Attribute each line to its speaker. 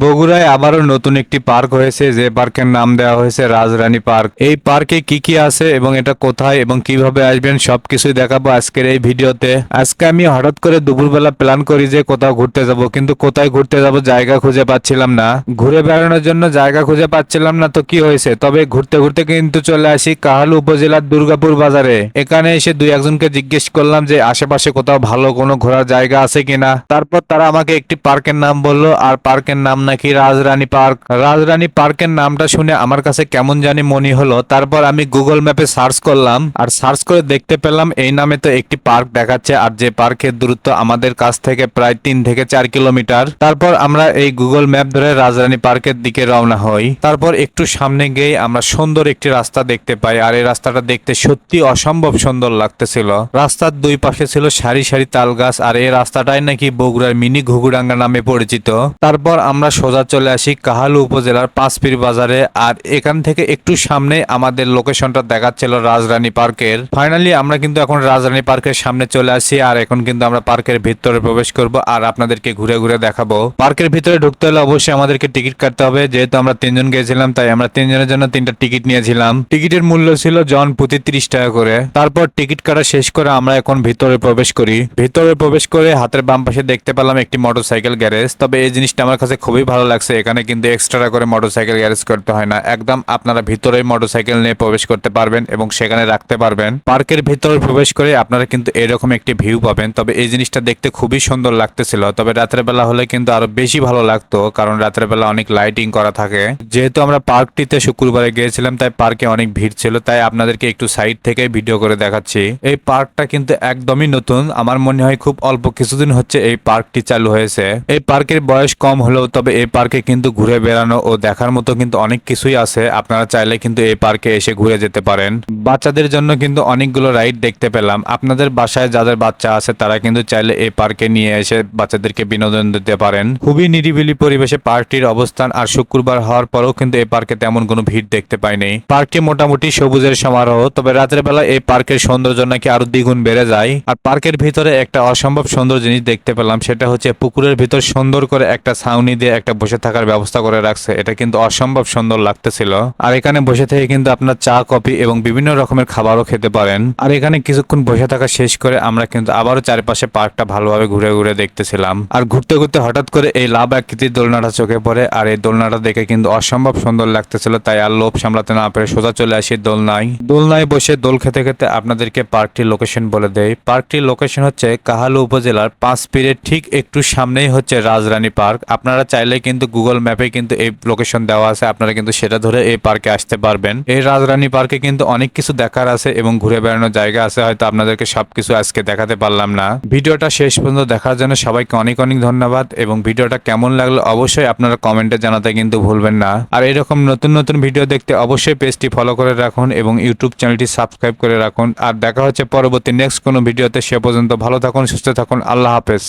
Speaker 1: বগুড়ায় আবারও নতুন একটি পার্ক হয়েছে, যে পার্কের নাম দেওয়া হয়েছে রাজরানী পার্ক। এই পার্কে কি কি আছে এবং এটা কোথায় এবং কীভাবে আসবেন সবকিছুই দেখাবো আজকের এই ভিডিওতে। আজকে আমি হঠাৎ করে দুপুরবেলা প্ল্যান করি যে কোথাও ঘুরতে যাব, কিন্তু কোথায় ঘুরতে যাব জায়গা খুঁজে পাচ্ছিলাম না। ঘুরে বেড়ানোর জন্য জায়গা খুঁজে পাচ্ছিলাম না তো কি হয়েছে? তবে ঘুরতে ঘুরতে কিন্তু চলে আসি কাহালু উপজেলার দুর্গাপুর বাজারে। এখানে এসে দুই একজনকে জিজ্ঞেস করলাম যে আশেপাশে কোথাও ভালো কোনো ঘোরার জায়গা আছে কিনা। তারপর তারা আমাকে একটি পার্কের নাম বলল, আর পার্কের নাম নাকি রাজরানী পার্ক? রাজরানী পার্কের নামটা শুনে আমার কাছে কেমন জানি মনে হলো। তারপর আমি গুগল ম্যাপে সার্চ করলাম আর সার্চ করে দেখতে পেলাম এই নামে তো একটি পার্ক দেখাচ্ছে আর যে পার্কের দূরত্ব আমাদের কাছ থেকে প্রায় তিন থেকে চার কিলোমিটার। তারপর আমরা এই গুগল ম্যাপ ধরে রাজরানী পার্কের দিকে রওনা হই। তারপর একটু সামনে গিয়ে আমরা সুন্দর একটি রাস্তা দেখতে পাই আর এই রাস্তাটা দেখতে সত্যি অসম্ভব সুন্দর লাগতেছিল। রাস্তার দুই পাশে ছিল সারি সারি তাল গাছ আর এই রাস্তাটাই নাকি বগুড়ার মিনি ঘুঘুডাঙ্গা নামে পরিচিত। তারপর আমরা সোজা চলে আসি কাহালু উপজেলার পাঁচপির বাজারে, আর এখান থেকে একটু সামনে আমাদের লোকেশনটা দেখাচ্ছিল রাজরানী পার্কের। ফাইনালি আমরা কিন্তু এখন রাজরানী পার্কের সামনে চলে আসি, আর এখন কিন্তু আমরা পার্কের ভিতরে প্রবেশ করব আর আপনাদেরকে ঘুরে ঘুরে দেখাবো। পার্কের ভিতরে ঢুকতে হলে অবশ্যই আমাদেরকে টিকিট কাটতে হবে, যেহেতু আমরা তিনজন গিয়েছিলাম তাই আমরা তিনজনের জন্য তিনটা টিকিট নিয়েছিলাম। টিকিটের মূল্য ছিল জন প্রতি ত্রিশ টাকা করে। তারপর টিকিট কাটা শেষ করে আমরা এখন ভিতরে প্রবেশ করি। ভিতরে প্রবেশ করে হাতের বাম পাশে দেখতে পেলাম একটি মোটরসাইকেল গ্যারেজ, তবে এই জিনিসটা আমার কাছে খুবই ভালো লাগছে। এখানে কিন্তু এক্সট্রা করে মোটরসাইকেল গ্যারেজ করতে হয় না। একদম আপনারা ভিতরে মোটরসাইকেল নিয়ে প্রবেশ করতে পারবেন এবং সেখানে রাখতে পারবেন। পার্কের ভিতরে প্রবেশ করে আপনারা কিন্তু এরকম একটি ভিউ পাবেন। তবে এই জিনিসটা দেখতে খুবই সুন্দর লাগতেছিল। তবে রাতের বেলা হলে কিন্তু আরও বেশি ভালো লাগতো, কারণ রাতের বেলা অনেক লাইটিং করা থাকে। যেহেতু আমরা পার্কটিতে শুক্রবারে গিয়েছিলাম, তাই পার্কে অনেক ভিড় ছিল, তাই আপনাদেরকে একটু সাইড থেকে ভিডিও করে দেখাচ্ছি। এই পার্কটা কিন্তু একদমই নতুন। আমার মনে হয় খুব অল্প কিছুদিন হচ্ছে এই পার্কটি চালু হয়েছে। এই পার্কের বয়স কম হলেও তবে এই পার্কে কিন্তু ঘুরে বেড়ানো ও দেখার মতো কিন্তু অনেক কিছুই আছে। আপনারা চাইলে কিন্তু এই পার্কে এসে ঘুরে যেতে পারেন। বাচ্চাদের জন্য কিন্তু অনেকগুলো রাইড দেখতে পেলাম। আপনাদের বাসায় যাদের বাচ্চা আছে, তারা কিন্তু চাইলে এই পার্কে নিয়ে এসে বাচ্চাদেরকে বিনোদন দিতে পারেন। খুবই নিরিবিলি পরিবেশে পার্কটির অবস্থান আর শুক্রবার হওয়ার পরেও কিন্তু এই পার্কে তেমন কোনো ভিড় দেখতে পাইনি। পার্কটি মোটামুটি সবুজের সমারোহ, তবে রাতের বেলা এই পার্কের সৌন্দর্য নাকি আরও দ্বিগুণ বেড়ে যায়। আর পার্কের ভিতরে একটা অসম্ভব সুন্দর জিনিস দেখতে পেলাম, সেটা হচ্ছে পুকুরের ভিতর সুন্দর করে একটা ছাউনি দিয়ে একটা বসে থাকার ব্যবস্থা করে রাখছে, এটা কিন্তু অসম্ভব সুন্দর লাগতেছিল। আর এখানে বসে থেকে কিন্তু আপনার চা, কফি এবং বিভিন্ন রকমের খাবারও খেতে পারেন। আর এখানে কিছুক্ষণ বসে থাকা শেষ করে আমরা কিন্তু আবারও চারপাশে পার্কটা ভালোভাবে ঘুরে ঘুরে দেখতেছিলাম। আর ঘুরতে ঘুরতে হঠাৎ করে এই লাভ আকৃতির দোলনাটা চোখে পড়ে, আর এই দোলনাটা দেখে কিন্তু অসম্ভব সুন্দর লাগতেছিল, তাই আর লোভ সামলাতে না পেরে সোজা চলে আসি দোলনায়। দোলনায় বসে দোল খেতে খেতে আপনাদেরকে পার্কটির লোকেশন বলে দেয় পার্কটির লোকেশন হচ্ছে কাহালু উপজেলার পাঁচ পীরের ঠিক একটু সামনেই হচ্ছে রাজরানী পার্ক। আপনারা চাইলে কিন্তু গুগল ম্যাপে কিন্তু এই লোকেশন দেওয়া আছে। আপনারা কিন্তু সেটা ধরে এই পার্কে আসতে পারবেন। এই রাজরানী পার্কে কিন্তু অনেক কিছু দেখার আছে এবং ঘুরে বেড়ানোর জায়গা আছে, হয়তো আপনাদেরকে সবকিছু আজকে দেখাতে পারলাম না। ভিডিওটা শেষ পর্যন্ত দেখার জন্য সবাইকে অনেক অনেক ধন্যবাদ এবং ভিডিওটা কেমন লাগল অবশ্যই আপনারা কমেন্টে জানাতে কিন্তু ভুলবেন না। আর এরকম নতুন নতুন ভিডিও দেখতে অবশ্যই পেজটি ফলো করে রাখুন এবং ইউটিউব চ্যানেলটি সাবস্ক্রাইব করে রাখুন। আর দেখা হচ্ছে পরবর্তী নেক্সট কোনো ভিডিওতে সে পর্যন্ত ভালো থাকুন, সুস্থ থাকুন, আল্লাহ হাফেজ।